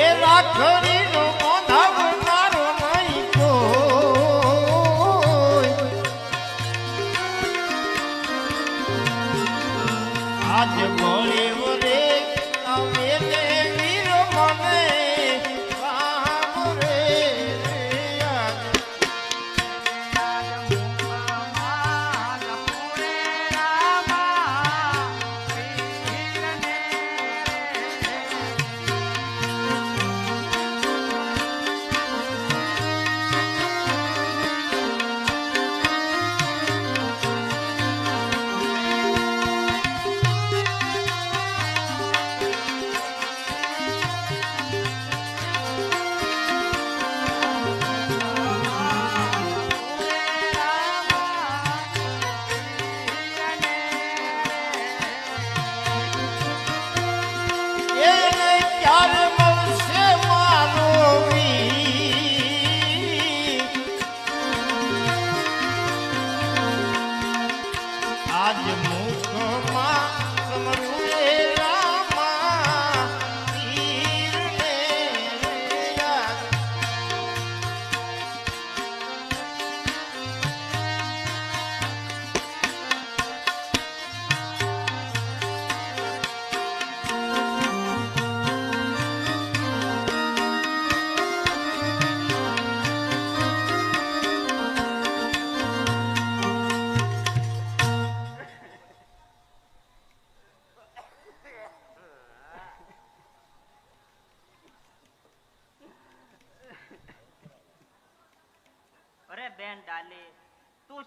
એ રાખડીનો બાંધાવનારો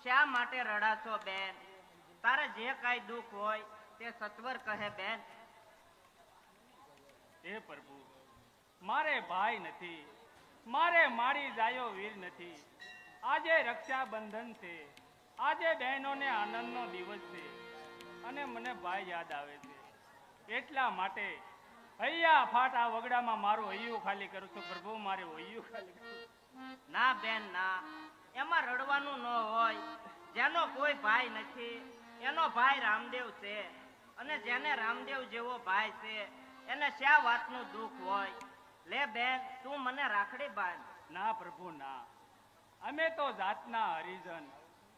શા માટે રડા બેન? તારે જે કાંઈ દુઃખ હોય તે સત્વર કહે, બેન. હે પ્રભુ, મારે ભાઈ નથી, મારે મારી જાયો વીર નથી. આજે રક્ષાબંધન છે, આજે બહેનોને આનંદનો દિવસ છે, અને મને ભાઈ યાદ આવે છે. એટલા માટે હૈયા, ફાટ વગડામાં મારું હૈયું ખાલી કરું છું, પ્રભુ, મારે હૈયું ખાલી કરું ના બેન, ના. એમાં રડવાનું ન હોય. જેનો કોઈ ભાઈ નથી, એનો ભાઈ રામદેવ છે. અને જેને રામદેવ જેવો ભાઈ છે, એને શા વાતનું દુઃખ હોય? લે બેન, તું મને રાખડી બાંધ. ના, પ્રભુ, ના. અમે તો જાતના હરિજન,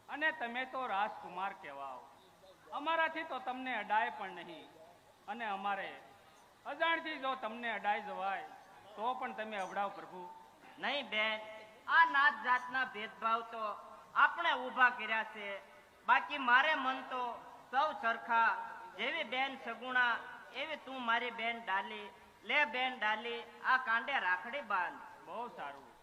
અને તમે તો રાજકુમાર કહેવાઓ. અમારાથી તો તમને અડાય પણ નહીં, અને અમારે અજાણથી જો તમને અડાઈ જવાય તો પણ તમે અવડાવ પ્રભુ. નહીં બેન આ નાત જાતના ભેદભાવ તો આપણે ઊભા કર્યા છે. બાકી મારે મન તો સૌ સરખા. જેવી બેન સગુણા એવી તું મારી બેન ડાલી. લે બેન ડાલી આ કાંડે રાખડી બાંધ. બહુ સારું.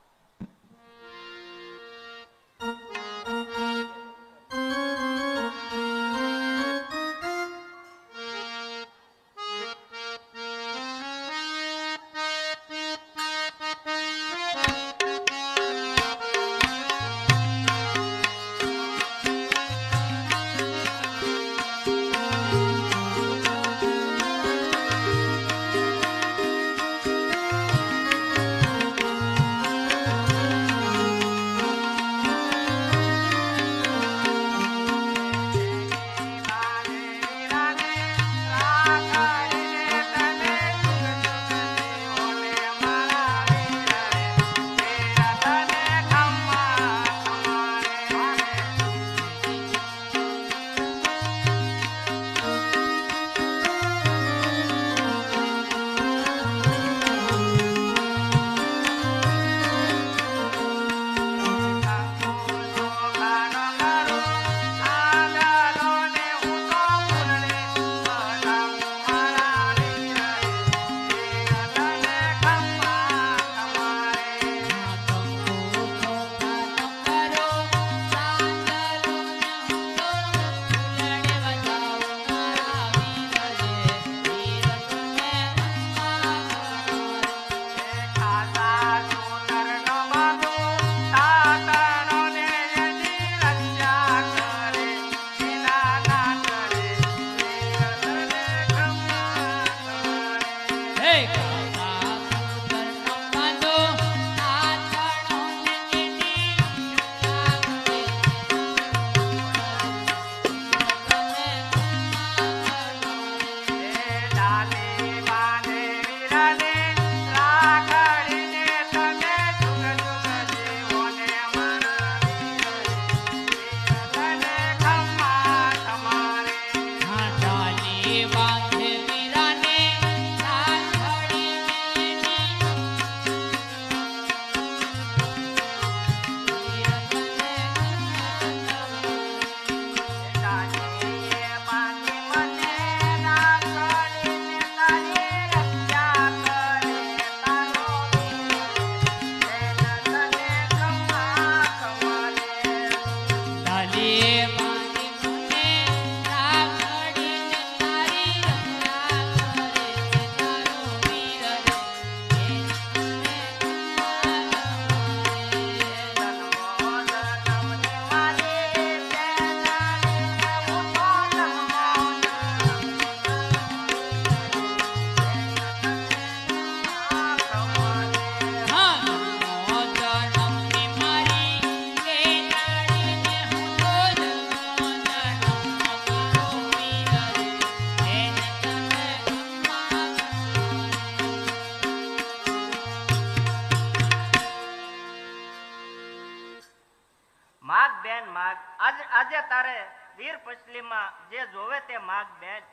જે જોવે તે માગ બેન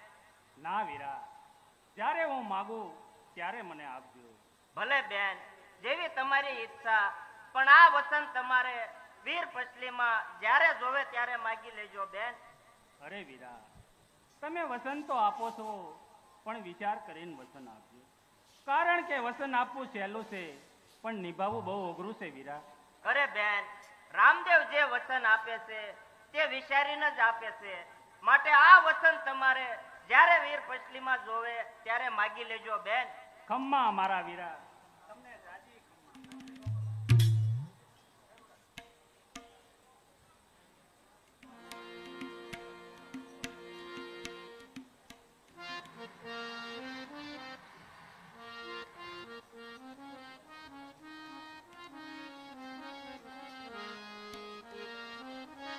ના વીરા જ્યારે હું માગું ત્યારે મને આપજો. ભલે બેન જેવી તમારી ઈચ્છા પણ આ વચન તમારે વીર પછલીમાં જ્યારે જોવે ત્યારે માગી લેજો બેન. અરે વીરા તમે વસન તો આપો છો પણ વિચાર કરીને વસન આપજો. કારણ કે વસન આપવું સહેલું છે પણ નિભાવવું બહુ અઘરું છે વીરા. અરે બેન રામદેવ જે વચન આપે છે તે વિચારીને જ આપે છે. માટે આ વચન તમારે જ્યારે વીર પછલીમાં જોવે, ત્યારે માગી લેજો, બેન. ખમ્મા મારા વીરા.